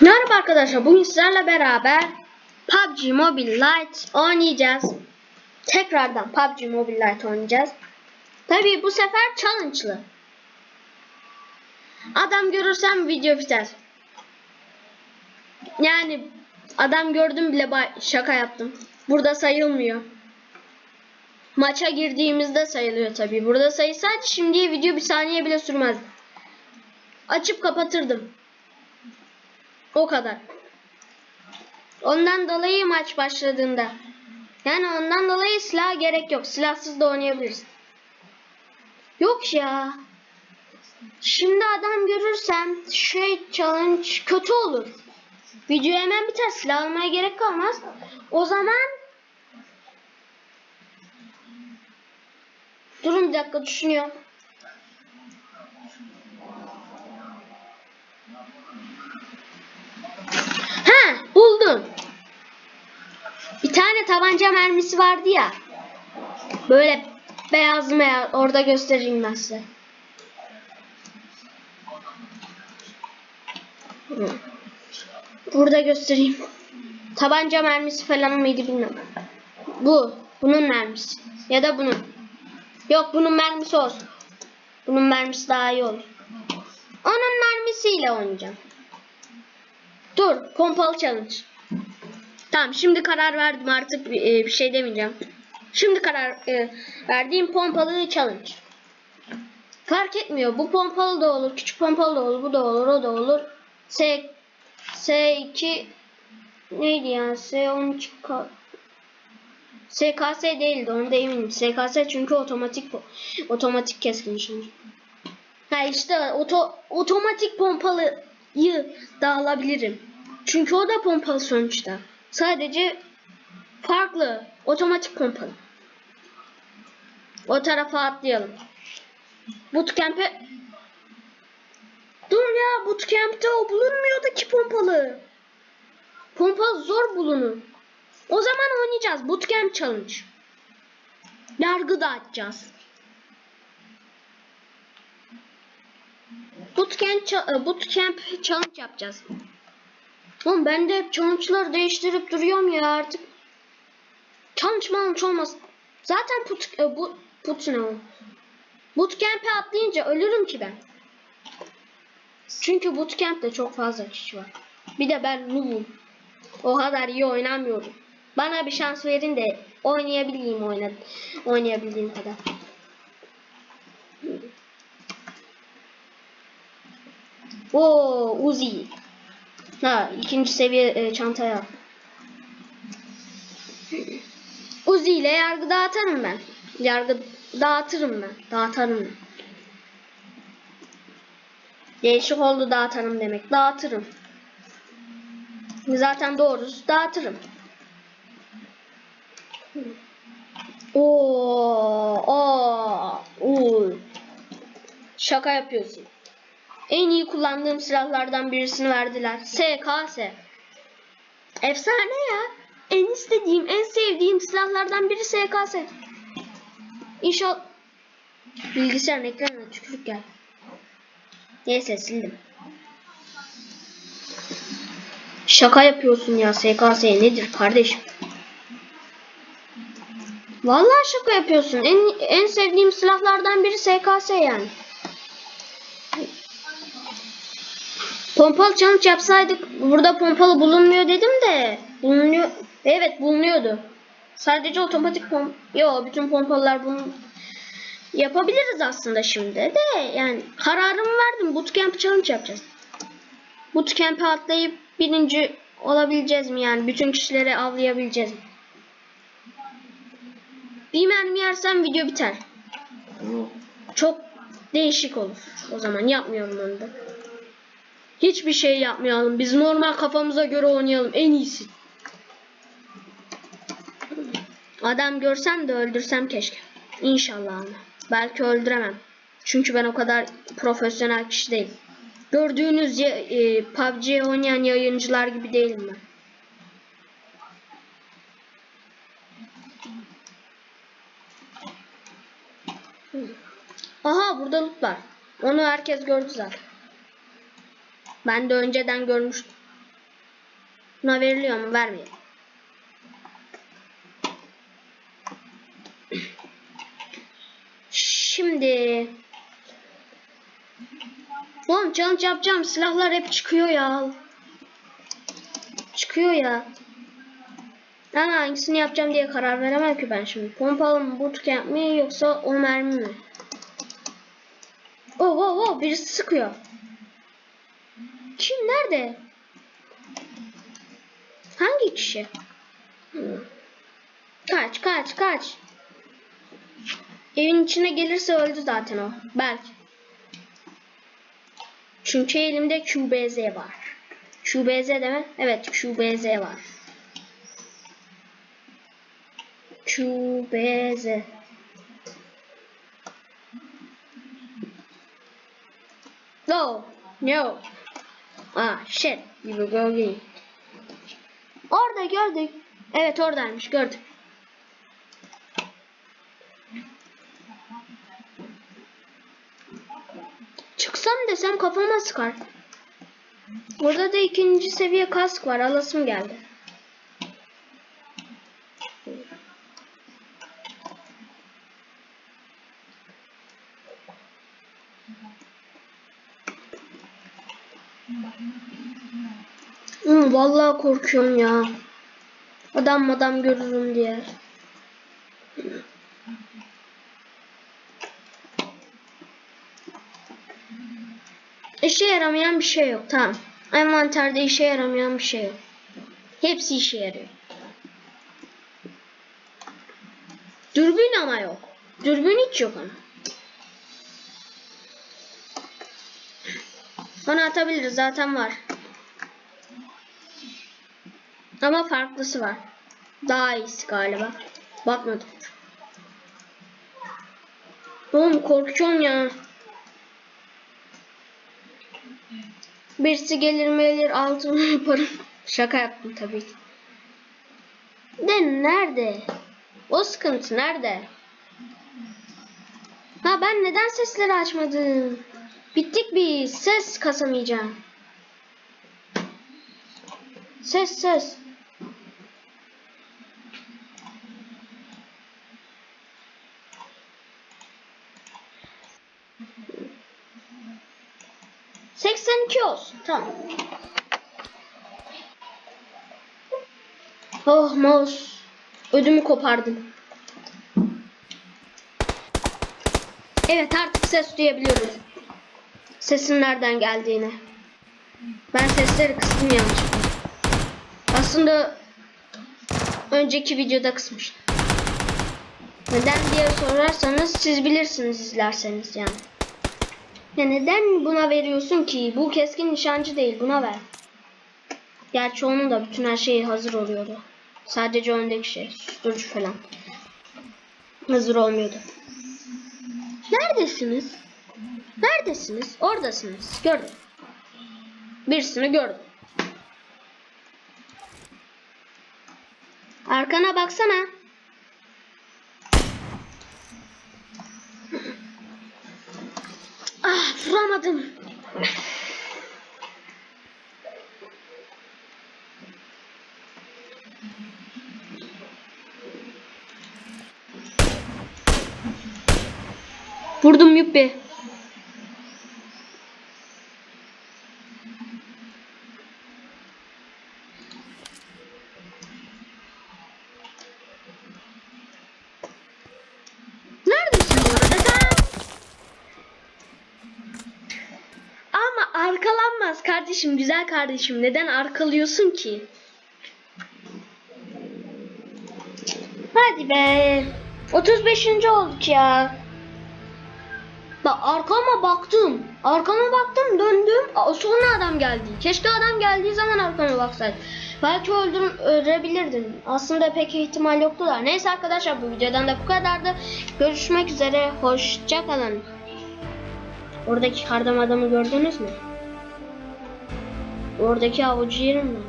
Merhaba arkadaşlar. Bugün sizlerle beraber PUBG Mobile Lite oynayacağız. Tekrardan PUBG Mobile Lite oynayacağız. Tabii bu sefer challenge'lı. Adam görürsem video biter. Yani adam gördüm bile şaka yaptım. Burada sayılmıyor. Maça girdiğimizde sayılıyor tabii. Burada sayısaydı şimdiye video bir saniye bile sürmez. Açıp kapatırdım. O kadar. Ondan dolayı maç başladığında. Yani ondan dolayı silah gerek yok. Silahsız da oynayabiliriz. Yok ya. Şimdi adam görürsem şey challenge kötü olur. Video hemen biter. Silah almaya gerek kalmaz. O zaman Durun bir dakika düşünüyorum. Ha buldum. Bir tane tabanca mermisi vardı ya. Böyle beyaz beyaz orada göstereyim ben size. Burada göstereyim. Tabanca mermisi falan mıydı bilmiyorum. Bu. Bunun mermisi. Ya da bunun. Yok bunun mermisi olsun. Bunun mermisi daha iyi olur. Onun mermisiyle oynayacağım. Dur, pompalı challenge. Tamam, şimdi karar verdim artık bir, e, bir şey demeyeceğim. Şimdi karar e, verdiğim pompalı challenge. Fark etmiyor. Bu pompalı da olur, küçük pompalı da olur, bu da olur, o da olur. S S2 neydi ya? S13 K- SKS değildi, onu da eminim. SKS çünkü otomatik otomatik keskin nişancı. Ha işte oto, otomatik pompalıyı da alabilirim. Çünkü o da pompalı sonuçta. Sadece farklı otomatik pompalı. O tarafa atlayalım. Bootcamp'e Dur ya bootcamp'te o bulunmuyordu ki pompalı. Pompalı zor bulunur. O zaman oynayacağız. Bootcamp challenge. Yargı dağıtacağız. Bootcamp, e, bootcamp challenge yapacağız. Oğlum ben de hep challenge'ları değiştirip duruyorum ya artık. Challenge challenge olmaz. Zaten put, e, bu, put ne o? Bootcamp'e atlayınca ölürüm ki ben. Çünkü bootcamp'te çok fazla kişi var. Bir de ben noob'um. O kadar iyi oynamıyorum. Bana bir şans verin de oynayabileyim oyna oynayabildiğim kadar. Oo Uzi. Ha ikinci seviye e, çantaya. Uzi ile yargı dağıtırım ben. Yargı dağıtırım ben. Dağıtırım. ben. Değişik oldu dağıtırım demek. Dağıtırım. Zaten doğrusu dağıtırım. Oo, oo, oo. Şaka yapıyorsun. En iyi kullandığım silahlardan birisini verdiler. SKS. Efsane ya. En istediğim, en sevdiğim silahlardan biri SKS. İnşallah bilgisayarın ekranına tükürük gel. Neyse sildim. Şaka yapıyorsun ya SKS nedir kardeşim? Vallahi şaka yapıyorsun. En en sevdiğim silahlardan biri SKS yani. Pompalı challenge yapsaydık burada pompalı bulunmuyor dedim de bulunuyor. Evet bulunuyordu. Sadece otomatik pom Yo bütün pompalılar bunu yapabiliriz aslında şimdi de yani kararımı verdim. Bootcamp challenge yapacağız. Bootcamp'e atlayıp birinci olabileceğiz mi yani bütün kişileri avlayabileceğiz mi? Bir mermi yersem video biter. Çok değişik olur. O zaman yapmıyorum onu da. Hiçbir şey yapmayalım. Biz normal kafamıza göre oynayalım. En iyisi. Adam görsem de öldürsem keşke. İnşallah ama. Belki öldüremem. Çünkü ben o kadar profesyonel kişi değilim. Gördüğünüz ya, e, PUBG oynayan yayıncılar gibi değilim ben. Aha burada loot var. Onu herkes gördü zaten. Ben de önceden görmüştüm. Buna veriliyor mu? Vermiyor. Şimdi Oğlum challenge yapacağım. Silahlar hep çıkıyor ya. Çıkıyor ya. Ben hangisini yapacağım diye karar veremem ki ben şimdi. Pompalı mı, bootcamp mi yoksa o mermi mi? Oh oh oh birisi sıkıyor. Kim nerede? Hangi kişi? Hmm. Kaç kaç kaç. Evin içine gelirse öldü zaten o. Belki. Çünkü elimde QBZ var. QBZ deme? Evet QBZ var. QBZ. No. No. Ah shit. You were going. Orada gördük. Evet oradaymış gördük. Çıksam desem kafama sıkar. Burada da ikinci seviye kask var. Alasım geldi. Hmm, vallahi korkuyorum ya. Adam adam görürüm diye. İşe yaramayan bir şey yok. Tamam. Envanterde işe yaramayan bir şey yok. Hepsi işe yarıyor. Dürbün ama yok. Dürbün hiç yok ama. Onu atabiliriz. Zaten var. Ama farklısı var. Daha iyisi galiba. Bakmadım. Oğlum korkuyorum ya. Birisi gelir mi gelir altımı yaparım. Şaka yaptım tabii ki. De nerede? O sıkıntı nerede? Ha ben neden sesleri açmadım? Bittik biz. Ses kasamayacağım. Ses ses. Seksen iki olsun. Tamam. Oh mouse. Ödümü kopardım. Evet artık ses duyabiliyoruz. Sesin nereden geldiğini. Ben sesleri kıstım yanlışlıkla. Aslında önceki videoda kısmıştım. Neden diye sorarsanız siz bilirsiniz izlerseniz yani. Ya neden buna veriyorsun ki? Bu keskin nişancı değil buna ver. Gerçi onun da bütün her şeyi hazır oluyordu. Sadece öndeki şey susturucu falan. Hazır olmuyordu. Neredesiniz? Neredesiniz? Oradasınız. Gördüm. Birisini gördüm. Arkana baksana. Ah vuramadım. Vurdum yuppi. Arkalanmaz kardeşim, güzel kardeşim. Neden arkalıyorsun ki? Hadi be. 35. olduk ya. Bak arkama baktım. Arkama baktım döndüm. Sonra adam geldi. Keşke adam geldiği zaman arkama baksaydım. Belki öldürüm, öldürebilirdim. Aslında pek ihtimal yoktu da. Neyse arkadaşlar bu videodan da bu kadardı. Görüşmek üzere. Hoşça kalın. Oradaki kardam adamı gördünüz mü? Oradaki avucu yerim mi?